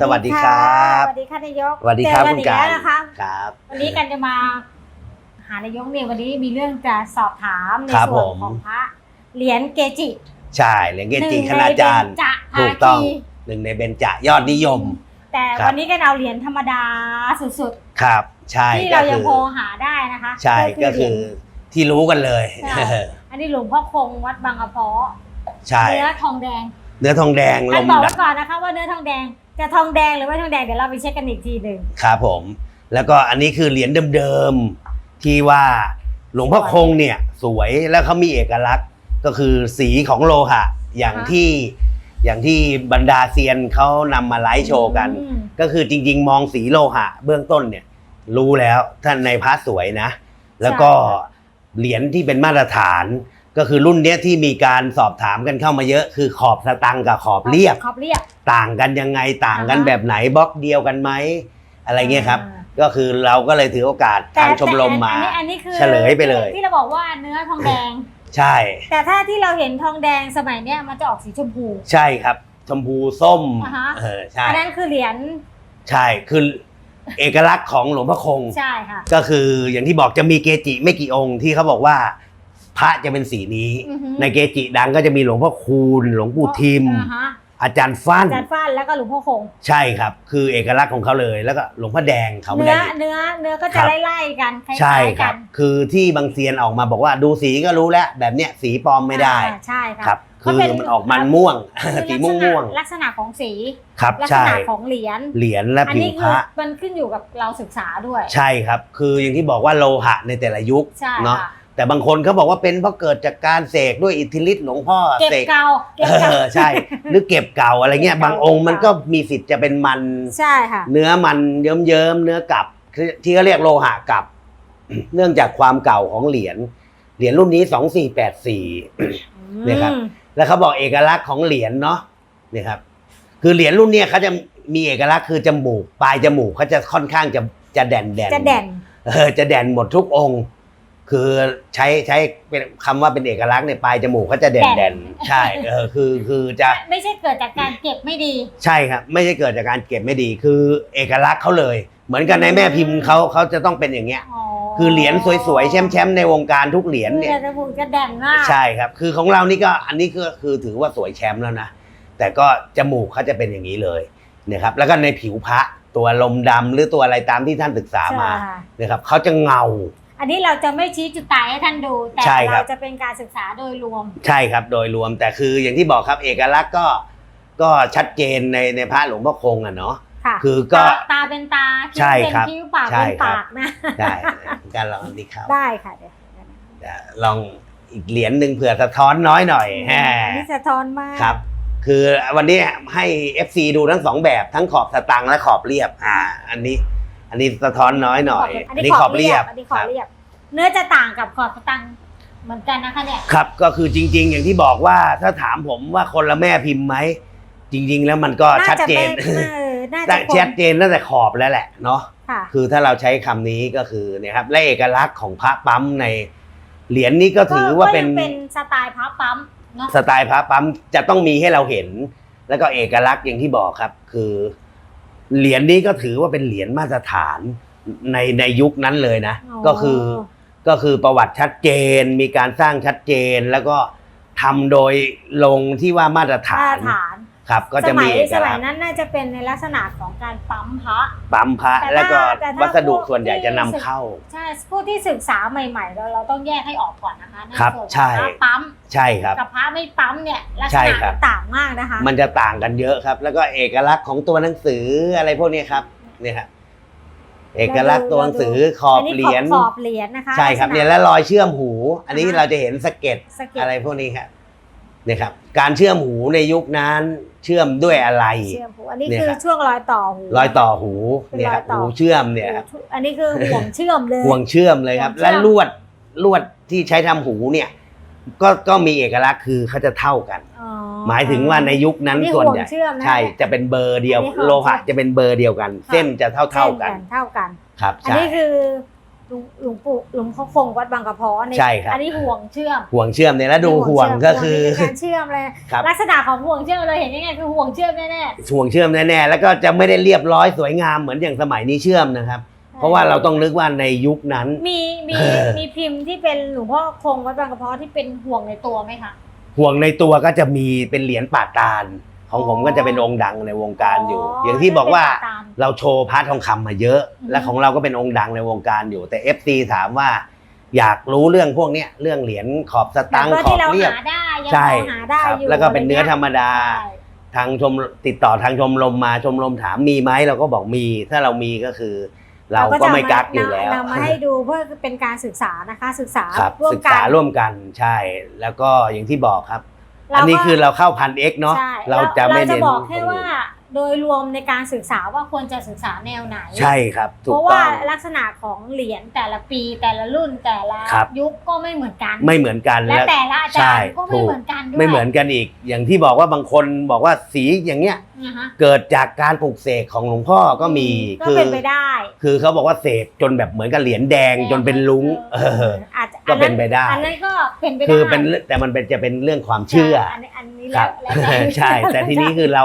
สวัสดีครับสวัสดีค่ะนายกสวัสดีครับเจอคุณอีการแล้วนะคะครับ วันนี้กันจะมาหานายกเนี่ยวันนี้มีเรื่องจะสอบถามในครับส่วนผมของพระเหรียญเกจิใช่เหรียญเกจิหนึ่งคณาจารย์ในเบญจภาถูกต้องคีหนึ่งในเบญจยอดนิยม แต่ครับวันนี้กันเอาเหรียญธรรมดาสุดครับ ใช่ๆที่ก็เรายัคืงอพอหาได้นะคะใช่ก็เหคืรียอญที่รู้กันเลยใช่อันนี้หลวงพ่อคงวัดบางกระเพาะใช่เนื้อทองแดง เนื้อทองแดงลอันมบอกดัไว้กก่อนนะคะว่าเนื้อทองแดง จะทองแดงหรือไม่ทองแดงเดี๋ยวเราไปเช็คกันอีกทีหนึ่งครับผม แล้วก็อันนี้คือเหรียญเดิมๆที่ว่าหลวงพ่อคงเนี่ยสวยแล้วเขามีเอกลักษณ์ก็คือสีของโลหะอย่างอ่าฮะที่อย่างที่บรรดาเซียนเขานำมาไลฟ์โชว์กัน อืมก็คือจริง ๆ มองสีโลหะ เบื้องต้นเนี่ย รู้แล้วท่านในพระสวยนะ แล้วก็เหรียญที่เป็นมาตรฐาน ก็คือรุ่นเนี้ยที่มีการสอบถามกันเข้ามาเยอะ คือขอบสตังค์กับขอบเรียบ ขอบเรียบ ต่างกันยังไงต่างกันอ่าฮะ แบบไหนบล็อกเดียวกันไหมอะไรเงี้ยครับอ่าก็คือเราก็เลยถือโอกาสแต่ทางชมรมมา แต่อันนี้อันนี้คือเฉลยไปเลย ที่เราบอกว่าเนื้อทองแดง ใช่ แต่ถ้าที่เราเห็นทองแดงสมัยเนี้ยมันจะออกสีชมพู ใช่ครับ ชมพูส้มอ่าฮะ เออใช่อันนั้นคือเหรียญใช่คือเอกลักษณ์ของหลวงพ่อคง ใช่ค่ะ ก็คืออย่างที่บอกจะมีเกจิไม่กี่องค์ที่เขาบอกว่า พระจะเป็นสีนี้ อือฮึในเกจิดังก็จะมีหลวงพ่อคูณ หลวงปู่ทิม อ่าฮะอาจารย์ฟั่นอาจารย์ฟ้านแล้วก็หลวงพ่อคง ใช่ครับ คือเอกลักษณ์ของเขาเลยแล้วก็หลวงพ่อแดงเขาไม่เนื้ได้อเนื้อเนื้อก็ครัจะบ ไล่ๆกันคล้ายๆใช่คกัรับ นคือที่บางเซียนออกมาบอกว่าดูสีก็รู้แล้วแบบเนี้ยสีปลอมไม่ได้อ่าใช่ค่ะครับเพคืราะอเป็นมันออกมันม่วง สีม่วงม่วงลักษณะของสี ๆครับลักษใช่ ณะของเหรียญเหรียญและอันผิวนี้พคือระ มันขึ้นอยู่กับเราศึกษาด้วย ใช่ครับ คืออย่างที่บอกว่าโลหะในแต่ละยุคใช่เนาะ ค่ะ แต่บางคนเขาบอกว่าเป็นเพราะเกิดจากการเสกด้วยอิทธิฤทธิ์หลวงพ่อเก็บเสกเก่าเก็บเอเก่าอใช่ หรือเก็บเก่าอะไรเงี้ยเก็บเก่าบางองค์มันก็มีสิทธิ์จะเป็นมัน ใช่ค่ะ เนื้อมันเยิ้มๆเนื้อกับคือที่เขาเรียกโลหะกับ เนื่องจากความเก่าของเหรียญเหรียญรุ่นนี้สองสี่แปดสี่ เนี่ยครับอืมแล้วเขาบอกเอกลักษณ์ของเหรียญเนาะเนี่ยครับ คือเหรียญรุ่นเนี้ยเขาจะมีเอกลักษณ์คือจมูกปลายจมูกเขาจะค่อนข้างจะจะแด่นแด่นจะเด่น เออจะแด่นหมดทุกองค์ คือใช้ใช้เป็นคำว่าเป็นเอกลักษณ์เนี่ยปลายจมูกเขาจะแด่นแด่แด่นนใช่เออคือคือจะ ไม่ใช่เกิดจากการเก็บไม่ดี ใช่ครับ ไม่ใช่เกิดจากการเก็บไม่ดี คือเอกลักษณ์เขาเลย เหมือนกันในแม่พิมพ์เขาเขาจะต้องเป็นอย่างเงี้ย คือเหรียญสวยๆแชมป์ๆในวงการทุกเหรียญคืเนี่ยอจมูกจะเด่นมากใช่ครับ คือของเรานี่ก็อันนี้ก็คือถือว่าสวยแชมป์แล้วนะ แต่ก็จมูกเขาจะเป็นอย่างนี้เลยเนี่ยครับ แล้วก็ในผิวพระตัวลมดำหรือตัวอะไรตามที่ท่านศึกษามาใช่ค่ะเนี่ยครับเขาจะเงา อันนี้เราจะไม่ชี้จุดตายให้ท่านดู แต่ใช่ครัเราบจะเป็นการศึกษาโดยรวม ใช่ครับโดยรวมแต่คืออย่างที่บอกครับเอกลักษณ์ก็ก็ชัดเจนในในพระหลวงพ่อคงอะเนาะ ค่ะคือก็ตาตาเป็นตาคิ้ใช่วเป็นครับคิ้วปากใช่เป็นครับ ปากนะ ได้การลองอันนี้ครับได้ค่ะเดี๋ยวเดี๋ยวลองอีกเหรียญหนึ่งเผื่อสะท้อนน้อยหน่อยแฮอันนี้สะท้อนมากครับ คือวันนี้ให้ FC ดูทั้งสองแบบทั้งขอบสตังค์และขอบเรียบอ่า อันนี้ อันนี้สะท้อนน้อยหน่อย อันนี้ขอบเรียบอันนี้ขคอบรับเรียบ เนื้อจะต่างกับขอบสตังค์เหมือนกันนะคะเนี่ย ครับก็คือจริง ๆ อย่างที่บอกว่าถ้าถามผมว่าคนละแม่พิมพ์ไหมจริง ๆ แล้วมันก็ชัดเจนาจะเป็นเออน่าจะแต่คนชัดเจนตั้งแต่ขอบแล้วแหละเนาะค่ะคือถ้าเราใช้คำนี้ก็คือเนี่ยครับและเอกลักษณ์ของพระปั๊มในเหรียญนี้ก็ถือว่าเป็นก็ยังเป็นสไตล์พับปั๊มเนาะสไตล์พระปั๊มจะต้องมีให้เราเห็น แล้วก็เอกลักษณ์อย่างที่บอกครับ คือ เหรียญนี้ก็ถือว่าเป็นเหรียญมาตรฐานในในยุคนั้นเลยนะก็คือก็คือประวัติชัดเจน มีการสร้างชัดเจนแล้วก็ทำโดยลงที่ว่ามาตรฐามาตนรฐาน ครับก็สจะมัมียเอกสมัลัยกษณ์นั้นน่าจะเป็นในลักษณะของการปั๊มพระ ปั๊มพระแต่ถ้าแล้วก็แต่ถ้าวัสดุพวกส่วนใหญ่ที่ จะนำเข้า ใช่ผู้ที่ศึกษาใหม่ๆเราเราต้องแยกให้ออกก่อนนะคะในครับส่วนของใช่ พระปั๊มใช่ครับ กับพระไม่ปั๊มเนี่ยลักษใช่ณะครับ มันต่างมากนะคะ มันจะต่างกันเยอะครับ แล้วก็เอกลักษณ์ของตัวหนังสืออะไรพวกนี้ครับเนี่ยครับเอกลักษณ์ตัวหนังสือขอบนนี้เหรียญขอบเหรียญนะคะใช่ครับลักษณะเนี่ยและรอยเชื่อมหู อันนี้อ่าฮะ เราจะเห็นสะเก็ดสะเก็ดอะไรพวกนี้ครับเนี่ยครับการเชื่อมหูในยุคนั้นเชื่อมด้วยอะไร เชื่อมหูอันนี้เนี่ยคือครับช่วงรอยต่อหูรอยต่อหูเป็นเนี่ยครับรอยต่อหูเชื่อมเนี่ยครับอันนี้คือห่วงเชื่อมเลยห่วงเชื่อมเลยครับห่วงเชื่และอมลวดลวดที่ใช้ทำหูเนี่ยก็ก็มีเอกลักษณ์คือเขาจะเท่ากันอ๋อหมายถึงว่าในยุคนั้นอัส่วนใหญ่ห่งเชื่อมนะใช่จะเป็นเบอร์เดียวอันนี้ห่วงโลหะเชื่อมจะเป็นเบอร์เดียวกันค่ะเส้นจะเท่าเท่าๆกันเช่เท่ากันครับอันใช่นี้คือ หลวงหลวงปู่หลวงพ่อคงวัดบางกระเพาะในใช่ครับ อันนี้ห่วงเชื่อมห่วงเชื่อมเนี่ยแล้วดูห่วงก็คือ ห่วงเป็นการเชื่อมเลยครับ ลักษณะของห่วงเชื่อมเราเห็นยังไงคือห่วงเชื่อมแน่ห่วงเชื่อมแน่ๆแล้วก็จะไม่ได้เรียบร้อยสวยงามเหมือนอย่างสมัยนี้เชื่อมนะครับ ๆเพราะว่าเราต้องนึกว่าในยุคนั้น มีมีเออ มีพิมพ์ที่เป็นหลวงพ่อคงวัดบางกระเพาะที่เป็นห่วงในตัวไหมคะห่วงในตัวก็จะมีเป็นเหรียญป่าตาล ของผมอ๋อก็จะเป็นองค์ดังในวงการอยู่ อย่างที่บอกว่าเป็นตมเราโชว์พระทองคำมาเยอะอืมและของเราก็เป็นองค์ดังในวงการอยู่ แต่ FC ถามว่า อยากรู้เรื่องพวกเนี้ยเรื่องเหรียญขอบสแบบตังค์ว่าขอที่บเราเรียบหาได้ยังใช่พอหาได้ครับอยู่แล้วก็เป็นเนื้อธรรมดาใช่ทางชมติดต่อทางชมรมมาชมรมถามมีไหมเราก็บอกมี ถ้าเรามีก็คือเราก็ไม่กักอยู่แล้วนำมาให้ดูเพื่อเป็นการศึกษานะคะศึกษาครับร่วมศึกกัษานร่วมกันใช่ แล้วก็อย่างที่บอกครับเราก็ อันนี้คือเราเข้าพันเอ็กเนาะ ใช่เราจะไม่เราจะเน้น บอกแค่ตรงนี้ว่า โดยรวมในการศึกษาว่าควรจะศึกษาแนวไหน ใช่ครับถูเพกราะต้ว่าอง ลักษณะของเหรียญแต่ละปีแต่ละรุ่นแต่ละครับ ยุคก็ไม่เหมือนกัน ไม่เหมือนกันและแต่ละอาใช่จารย์ก็ไม่ถูกเหมือนกันด้วยไม่เหมือนกันอีก อย่างที่บอกว่าบางคนบอกว่าสีอย่างเงี้ยนะฮะเกิดจากการปลูกเสกของหลวงพ่อก็มีก็คือเป็นไปได้คือเขาบอกว่าเสกจนแบบเหมือนกับเหรียญแดงจนเป็นลุงเออ อาจจะก็เป็นไปได้ อันนั้นก็เป็นไปได้คือเป็นแต่มันเป็นจะเป็นเรื่องความเชื่อใอันนี้อันนี้คแล้วรับแล้วใช่ แต่ทีนี้คือเรา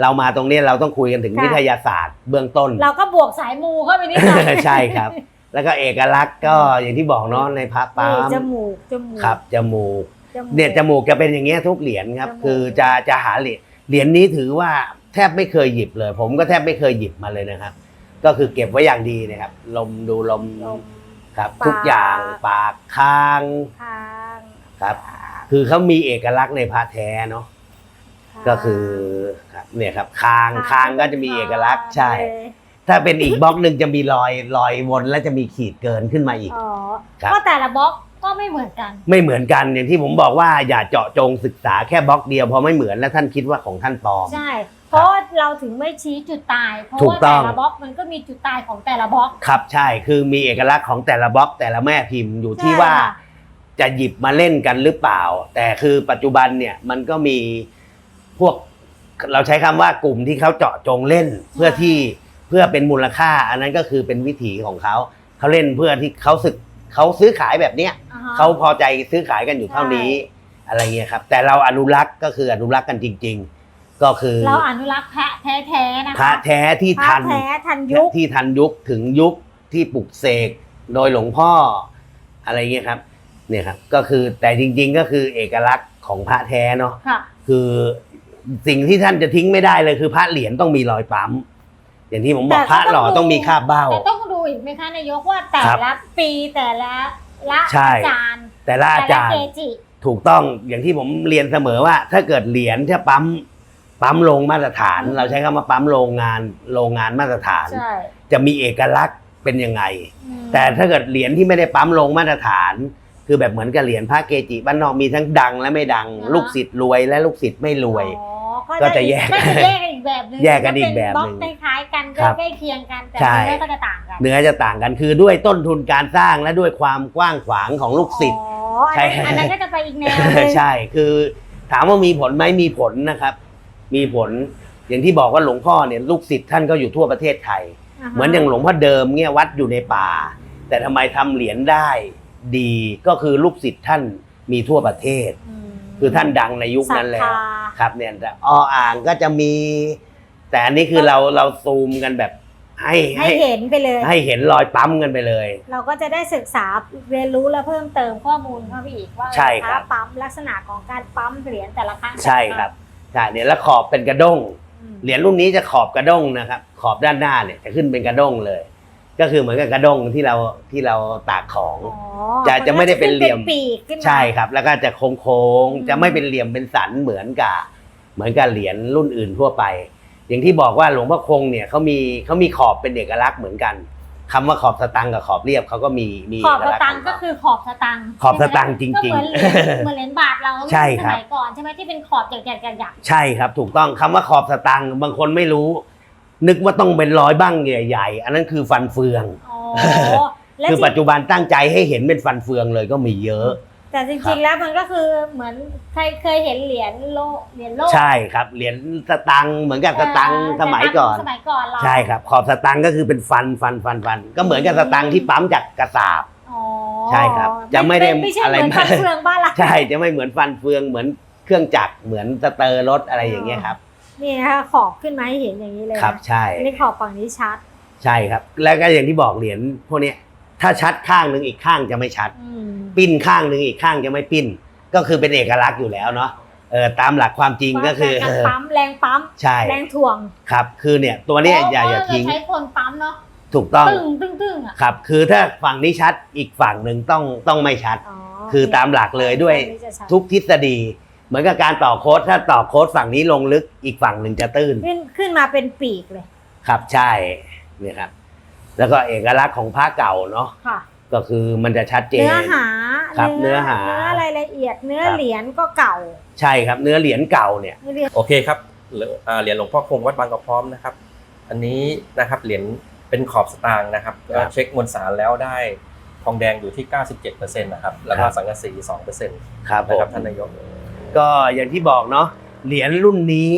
เรามาตรงนี้เราต้องคุยกันถึงค่ะ วิทยาศาสตร์เบื้องต้น เราก็บวกสายมูเข้าไปนิดหน่อย ใช่ครับ แล้วก็เอกลักษณ์ก็อย่างที่บอกเนาะในพระปั๊นี่มจมูกจมูกครับจมูกจมูก เนี่ยจมูกจะเป็นอย่างเงี้ยทุกเหรียญครับ จมูก คือจะจะหาเหรียญเหรียญนี้ถือว่าแทบไม่เคยหยิบเลย ผมก็แทบไม่เคยหยิบมาเลยนะครับ ก็คือเก็บไว้อย่างดีนะครับ ลมดูลมลม ครับ ปาก ทุกอย่างปากคางข้าง ครับ คือเขามีเอกลักษณ์ในพระแท้เนาะข้าง ก็คือครับเนี่ยครับคางคางก็จะมีเอกลักษณ์ใช่เลยถ้าเป็นอีกบล็อกหนึ่งจะมีรอยรอยวนแล้วจะมีขีดเกินขึ้นมาอีก อ๋อครับ ก็แต่ละบล็อกก็ไม่เหมือนกัน ไม่เหมือนกันอย่างที่ผมบอกว่าอย่าเจาะจงศึกษาแค่บล็อกเดียวเพอไม่เหมือนแล้วท่านคิดว่าของท่านปลอม ใช่ เพราะเราถึงไม่ชี้จุดตาย เพราะถูกว่าต้แต่อง ละบล็อกมันก็มีจุดตายของแต่ละบล็อก ครับใช่คือมีเอกลักษณ์ของแต่ละบล็อกแต่ละแม่พิมพ์อยู่ที่ใช่ว่าค่ะ จะหยิบมาเล่นกันหรือเปล่า แต่คือปัจจุบันเนี่ยมันก็มี พวกเราใช้คำว่ากลุ่มที่เขาเจาะจงเล่นเพื่อที่เพื่อเป็นมูลค่า อันนั้นก็คือเป็นวิถีของเขาเขาเล่นเพื่อที่เขาสึกเขาซื้อขายแบบเนี้ยอ่าฮะ เขาพอใจซื้อขายกันอยู่เท่านี้อะไรเงี้ยครับ แต่เราอนุรักษ์ก็คืออนุรักษ์กันจริง ๆ ก็คือเราอนุรักษ์แพะแท้ๆนะคะพระแท้ที่พระทัน แท้ทันยุค ที่ทันยุคถึงยุคที่ปลุกเสกโดยหลวงพ่ออะไรเงี้ยครับเนี่ยครับก็คือแต่จริงๆก็คือเอกลักษณ์ของพระแท้เนาะค่ะ คือ สิ่งที่ท่านจะทิ้งไม่ได้เลยคือพระเหรียญต้องมีรอยปั๊ม อย่างที่ผมบอกแต่ก็พระหล่อต้องดูต้องมีคาบเบ้า แต่ต้องดูอีกไหมคะนายกว่าแต่ครับละปีแต่ละละใช่อาจารย์แต่ละอาแต่ละจารย์เกจิถูกต้องอย่างที่ผมเรียนเสมอว่า ถ้าเกิดเหรียญถ้าปั๊มปั๊มลงมาตรฐาน เราใช้คำว่าปั๊มโรงงานโรงงานมาตรฐานใช่จะมีเอกลักษณ์เป็นยังไงอืมแต่ถ้าเกิดเหรียญที่ไม่ได้ปั๊มลงมาตรฐาน คือแบบเหมือนกับเหรียญพระเกจิบ้านนอกมีทั้งดังและไม่ดัง ลูกศิษย์รวยและลูกศิษย์ไม่รวย อ๋อก็จะแยกก็จะแยกกันอีกแบบหนึงแยกกันอีกแบบหนึ่งถ้าเป็นบล็อกคล้ายๆกันคก็รับใกล้เคียงกันแต่ใช่เนื้อก็จะต่างกัน เนื้อจะต่างกันคือด้วยต้นทุนการสร้างและด้วยความกว้างขวางของลูกศิษย์อ๋อใช่อันนั้นอันนั้นก็จะไปอีกแนวหนึงใช่คือถามว่ามีผลไหมมีผลนะครับ มีผลอย่างที่บอกว่าหลวงพ่อเนี่ยลูกศิษย์ท่านก็อยู่ทั่วประเทศไทยาฮะเหมือนอย่างหลวงพ่อเดิมเนี่ยวัดอยู่ในป่า แต่ทำไมทำเหรียญได้ดีก็คือลูกศิษย์ท่านมีทั่วประเทศม คือท่านดังในยุคนั้นแล้วศรัทธาครับเนี่ยแต่ออ่างก็จะมี แต่อันนี้คือเราเราซูมกันแบบให้ให้เห็นไปเลย ให้เห็นรอยปั๊มกันไปเลย เราก็จะได้ศึกษาเรียนรู้และเพิ่มเติมข้อมูลเข้าไปอีกว่าใช่ครับพะปั๊มลักษณะของการปั๊มเหรียญแต่ละครั้งใช่ครับใช่เนี่ยแล้วขอบเป็นกระด้งอืมเหรียญรุ่นนี้จะขอบกระด้งนะครับ ขอบด้านหน้าเนี่ยจะขึ้นเป็นกระด้งเลย ก็คือเหมือนกับกระด้งที่เราที่เราตากของ อ๋อจะจะไม่ได้เป็นเหลี่ยมปีกขึ้นมาใช่ครับ แล้วก็จะโค้งอืมๆจะไม่เป็นเหลี่ยมเป็นสันเหมือนกับเหมือนกับเหรียญรุ่นอื่นทั่วไป อย่างที่บอกว่าหลวงพ่อคงเนี่ยเขามีเขามีขอบเป็นเอกลักษณ์เหมือนกันคำว่าขอบสตังค์กับขอบเรียบเขาก็มีมีขอบเอกสลักษณ์ตังขค์องก็เขา คือขอบสตังค์ขอบสตางค์จริงๆก็เหมือนเหรียญเหมือนเหรียญบาทเราใช่สครับมัยก่อนใช่ไหมที่เป็นขอบหยักๆหยักใช่ครับถูกต้องคำว่าขอบสตังค์บางคนไม่รู้ นึกว่าต้องเป็นร้อยบ้างใหญ่ๆ อันนั้นคือฟันเฟืองๆอ๋อและคือจริงปัจจุบันตั้งใจให้เห็นเป็นฟันเฟืองเลยก็มีเยอะ แต่จครัริบ งๆแล้วมันก็คือเหมือนใครเคยเห็นเหรียญโลเหรียญโลกใช่ครับเหรียญสตังค์เหมือนกับสตังค์เสมัยก่อน สมัยก่อนเราใช่ครับ ขอบสตังค์ก็คือเป็นฟันฟันฟันฟัน ก็เหมือนกับสตังค์ที่ปั๊มจากกระสาบอใช่ครับจะไม่ได้ไม่ใช่อะไรเหมือนมาก ฟันเฟืองบ้านเรา ใช่จะไม่เหมือนฟันเฟืองเหมือนเครื่องจักรเหมือนสเตอร์รถอะไรอย่างเงี้ยครับ นี่นะคะขอบขึ้นมาให้เห็นอย่างนี้เลยครับนะใช่ อันนี้ขอบฝั่งนี้ชัด ใช่ครับ แล้วก็อย่างที่บอกเหรียญพวกเนี้ยถ้าชัดข้างหนึ่งอีกข้างจะไม่ชัด อืมปิ้นข้างหนึ่งอีกข้างจะไม่ปิ้น ก็คือเป็นเอกลักษณ์อยู่แล้วเนาะเออตามหลักความจริงก็คือแรงปั๊มแรงปั๊มใช่แรงถ่วงครับ คือเนี่ยตัวเนี้ยอย่าอย่าเพระทิ้งเรใช้คนปั๊มเนาะถูกต้องตึ้งตึ้งตึ้งอะครับ คือถ้าฝั่งนี้ชัดอีกฝั่งหนึ่งต้องต้องไม่ชัดอ๋อคือตามหลักเลยด้วยอันนี้จะชัดทุกทฤษฎี เหมือนกับการต่อโค้ดถ้าต่อโค้ดฝั่งนี้ลงลึกอีกฝั่งหนึ่งจะตื้น ขึ้นขึ้นมาเป็นปีกเลย ครับใช่เนี่ยครับ แล้วก็เอกลักษณ์ของผ้าเก่าเนาะค่ะ ก็คือมันจะชัดเจน เนื้อหาครับเนื้อหา เนื้อรายละเอียด เนื้อครับเหรียญก็เก่า ใช่ครับ เนื้อเหรียญเก่าเนี่ยเนื้อเหรียญโอเคครับเหรียญอ่าเหรียญหลวงพ่อคงวัดบางกระพร้อมนะครับ อันนี้นะครับเหรียญเป็นขอบสตางค์นะครับครับก็เช็คมวลสารแล้วได้ทองแดงอยู่ที่ 97%นะครับ แล้วก็ครับสังกะสี2%นะครับผครับมท่านนายก ก็อย่างที่บอกเนาะเหรียญรุ่นนี้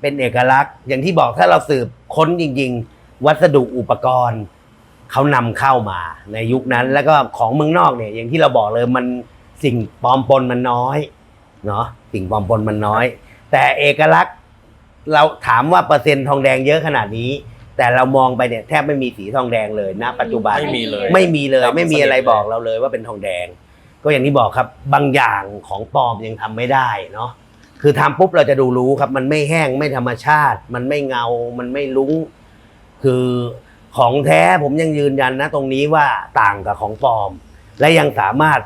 เป็นเอกลักษณ์ อย่างที่บอกถ้าเราสืบค้นจริง ๆ วัสดุอุปกรณ์เขานำเข้ามาในยุคนั้น แล้วก็ของเมืองนอกเนี่ยอย่างที่เราบอกเลยมันสิ่งปลอมปนมันน้อยเนาะสิ่งปลอมปนมันน้อย แต่เอกลักษณ์เราถามว่าเปอร์เซ็นต์ทองแดงเยอะขนาดนี้ แต่เรามองไปเนี่ยแทบไม่มีสีทองแดงเลยณปัจจุบันไม่มีเลยไม่มีเลยดำไม่มีอะไรสนิทเลยบอกเราเลยว่าเป็นทองแดง ก็อย่างที่บอกครับบางอย่างของปลอมยังทำไม่ได้เนาะคือทำปุ๊บเราจะดูรู้ครับ มันไม่แห้งไม่ธรรมชาติ มันไม่เงา มันไม่ลุ้ง คือของแท้ผมยังยืนยันนะ ตรงนี้ว่าต่างกับของปลอม และยังสามารถ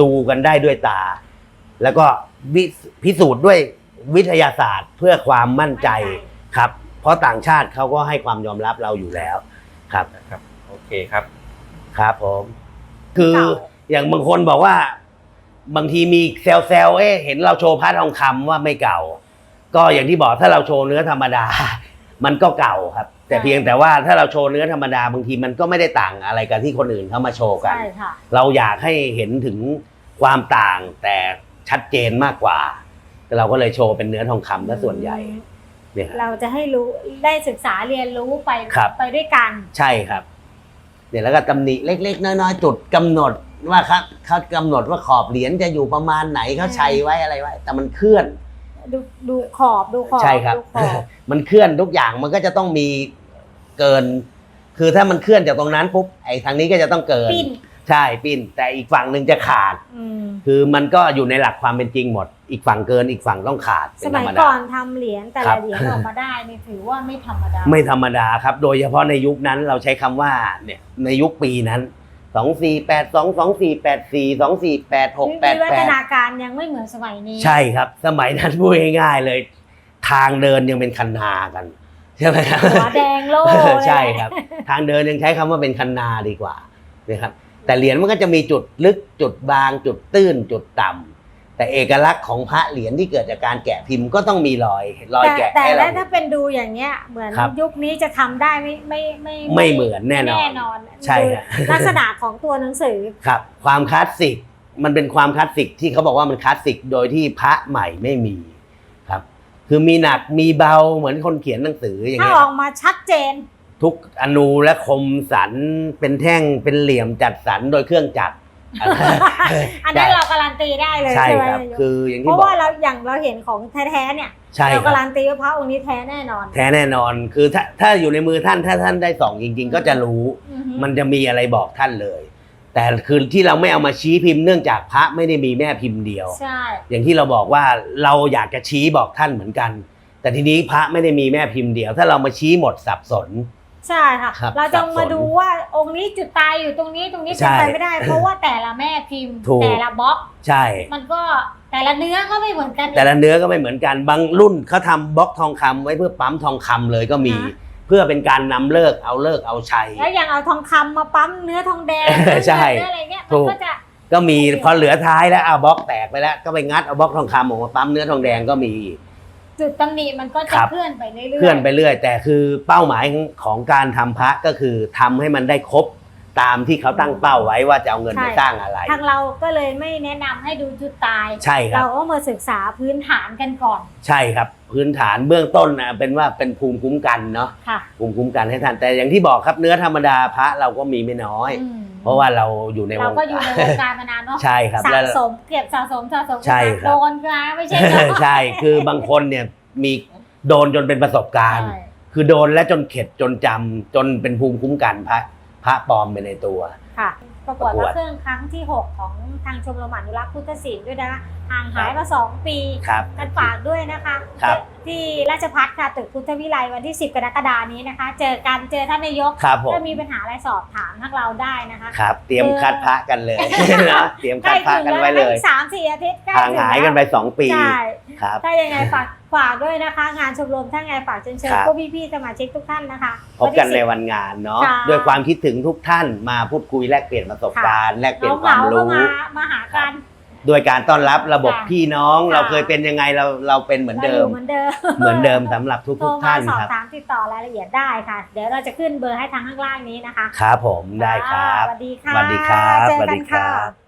ดูกันได้ด้วยตา แล้วก็วิพิสูจน์ด้วยวิทยาศาสตร์เพื่อความมั่นใจครับ เพราะต่างชาติเขาก็ให้ความยอมรับเราอยู่แล้วครับนะครับ โอเคครับ ครับผม คือเก่า อย่างบางคนบอกว่า บางทีมีเซลเซลเอ๊ะเห็นเราโชว์พระทองคำว่าไม่เก่า ก็อย่างที่บอกถ้าเราโชว์เนื้อธรรมดา มันก็เก่าครับ แต่เพียงแต่ว่าถ้าเราโชว์เนื้อธรรมดาบางทีมันก็ไม่ได้ต่างอะไรกับที่คนอื่นเขามาโชว์กันใช่ค่ะเราอยากให้เห็นถึงความต่างแต่ชัดเจนมากกว่า เราก็เลยโชว์เป็นเนื้อทองคำซะส่วนใหญ่เนี่ยครับเราจะให้รู้ได้ศึกษาเรียนรู้ไปครับไปด้วยกัน ใช่ครับเนี่ยแล้วก็ตำหนิเล็ก ๆ น้อยๆจุดกำหนด ว่าครับเขากำหนดว่าขอบเหรียญจะอยู่ประมาณไหนเขาใช้ไว้อะไรไว้ แต่มันเคลื่อน ดูดูขอบดูขอบใช่ครับ ดูขอบ มันเคลื่อนทุกอย่างมันก็จะต้องมีเกิน คือถ้ามันเคลื่อนจากตรงนั้นปุ๊บไอ้ทางนี้ก็จะต้องเกิน ปิ้น ใช่ปิ้น แต่อีกฝั่งหนึ่งจะขาด อืมคือมันก็อยู่ในหลักความเป็นจริงหมด อีกฝั่งเกินอีกฝั่งต้องขาดสเป็นธมัรยรมก่ดาอนทำเหรียญแต่ครัละบ เหรียญออกมาได้นี่ถือว่าไม่ธรรมดา ไม่ธรรมดาครับ โดยเฉพาะในยุคนั้นเราใช้คำว่าเนี่ยในยุคปีนั้น สองสี่แปดสองสองสี่แปดสี่สองสี่แปดหกแปดวิวัแปฒดนาการยังไม่เหมือนสมัยนี้ใช่ครับ สมัยนั้นพูดง่ายๆเลย ทางเดินยังเป็นคันนากัน ใช่ไหมครับ หัวแดงโล่เลยใช่ครับ ทางเดินยังใช้คำว่าเป็นคันนาดีกว่านะครับแต่เหรียญมันก็จะมีจุดลึกจุดบางจุดตื้นจุดต่ำ แต่เอกลักษณ์ของพระเหรียญที่เกิดจากการแกะพิมพ์ก็ต้องมีรอยรอยแต่แกะแต่ให้เราแล้วถ้าเป็นดูอย่างเงี้ย เหมือนครับยุคนี้จะทำได้ไม่ไม่ไม่ไม่เหมือนแน่นอนแน่นอนใช่ครับดูลักษณะของตัวหนังสือ ครับความคลาสสิกมันเป็นความคลาสสิกที่เขาบอกว่ามันคลาสสิกโดยที่พระใหม่ไม่มีครับ คือมีหนักมีเบาเหมือนคนเขียนหนังสืออย่างถ้าเงี้ยออกมาชัดเจน ทุกอนูและคมสันเป็นแท่งเป็นเหลี่ยมจัดสรรโดยเครื่องจักร อันนั้นเราการันตีได้เลยใช่ใช่ไหมครับคืออย่างเพที่ราะบอกว่าเราอย่างเราเห็นของแท้ๆเนี่ยใช่เราคการัรับนตีว่าพระองค์นี้แท้แน่นอน แท้แน่นอนคือถ้าถ้าอยู่ในมือท่านถ้าท่านได้ส่องจริง ๆ ก็จะรู้อือฮึมันจะมีอะไรบอกท่านเลย แต่คือที่เราไม่เอามาชี้พิมพ์เนื่องจากพระไม่ได้มีแม่พิมพ์เดียวใช่อย่างที่เราบอกว่าเราอยากจะชี้บอกท่านเหมือนกัน แต่ทีนี้พระไม่ได้มีแม่พิมพ์เดียว ถ้าเรามาชี้หมดสับสน ใช่ค่ะ ครับเราจะสับสนมาดูว่าองค์นี้จุดตายอยู่ตรงนี้ตรงนี้ใช่เป็นไปไม่ได้ เพราะว่าแต่ละแม่พิมพ์ ถูก แต่ละบล็อก ใช่ มันก็แต่ละเนื้อก็ไม่เหมือนกันแต่ละเนื้อก็ไม่เหมือนกันบางรุ่นเขาทำบล็อกทองคำไว้เพื่อปั๊มทองคำเลยก็มีเพื่อเป็นการนำเลิกเอาเลิกเอาชัย แล้วอย่างเอาทองคำมาปั๊มเนื้อทองแดงใช่เนื้ออะไรเงี้ยถูมันก ก็จะก็มีพอเหลือท้ายแล้วเอาบล็อกแตกไปแล้วก็ไปงัดเอาบล็อกทองคำออกมาปั๊มเนื้อทองแดงก็มี จุดตำหนิมันก็คจะรับ เคลื่อนไปเรื่อยๆ เคลื่อนไปเรื่อย แต่คือเป้าหมายของการทำพระก็คือทำให้มันได้ครบ ตามที่เขาตั้งเป้าไว้ว่าจะเอาเงินไปใช่สร้างอะไร ทางเราก็เลยไม่แนะนำให้ดูจุดตาย ใช่ครัเราบก็มาศึกษาพื้นฐานกันก่อนใช่ครับ พื้นฐานเบื้องต้นนะเป็นว่าเป็นภูมิคุ้มกันเนาะค่ะภูมิคุ้มกันให้ท่านแต่อย่างที่บอกครับเนื้อธรรมดาพระเราก็มีไม่น้อย อืมเพราะว่าเราอยู่ในวเรางก็อยู่ในวงการการมานานเนาะใช่ครับสะแล้ว สมเก็บสะสมสะสมใช่ครับ โดนนะไม่ใช่เนอะใช่คือบางคนเนี่ยมีโดนจนเป็นประสบการณ์ ใช่ คือโดนและจนเข็ดจนจำจนเป็นภูมิคุ้มกันพระ พระปลอมไปในตัว ค่ะประกวดประกวดพระเครื่องครั้งที่ 6 ของทางชมรมอนุรักษ์พุทธศิลป์ด้วยนะคะ ห่างหายครับมา2ปีครับกันฝากด้วยนะคะครับ ที่ราชพัฒค่ะตึกพุทธวิไลวันที่ 10 กรกฎานี้นะคะ เจอกันเจอท่านนายกครับผมถ้ามีปัญหาอะไรสอบถามทางเราได้นะคะครับ เตรียมคัดพระกันเลยนะเตรียมใกคัล้ดพระถึงกันแล้วไว้เลยอีกสามสี่อาทิตย์ใกล้ห่างถึงหายแล้วกันไปสองปีใช่ครับถ้ายังไงฝากฝากด้วยนะคะ งานชมรมถ้าไงฝากเชิญเชิญครับพวกพี่ๆสมาชิกทุกท่านนะคะพบกันวัในที่10วันงานเนาะค่ะด้วยความคิดถึงทุกท่านมาพูดคุยแลกเปลี่ยนประสบการณ์แลกเปลี่ยนคเหวามงาๆก็รู้มามาหากัน ด้วยการต้อนรับระบบค่ะพี่น้อง ค่ะ เราเคยเป็นยังไงเราเราเป็นเหมือนเดิรามยู่เหมือนเดิมเหมือนเดิมสำหรับทุกโทรทุกมาท่านสอบครับถามติดต่อรายละเอียดได้ค่ะ เดี๋ยวเราจะขึ้นเบอร์ให้ทางข้างล่างนี้นะคะครับผมได้ครับ สวัสดีค่ะสวัสดีครับ เจอสวัสกัดีนครัค่ะบ